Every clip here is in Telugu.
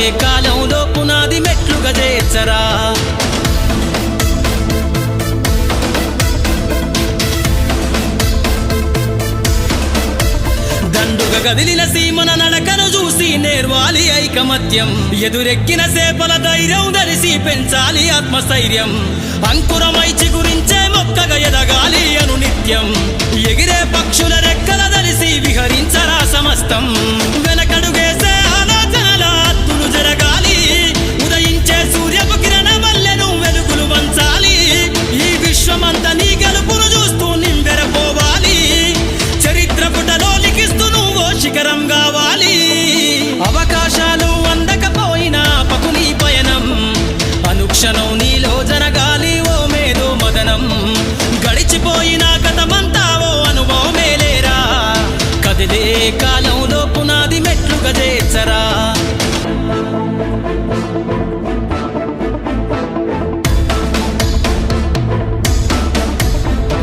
కదిలే కాలంలో పునాది మెట్లుగా చేర్చరా దండుగ గదిలిన సీమన నడకను చూసి నేర్వాలి ఐకమత్యం. ఎదురెక్కిన సేపల ధైర్యం ధరిసి పెంచాలి ఆత్మస్థైర్యం. అంకురమై చిగురించే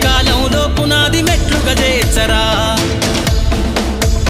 ಕಾಯ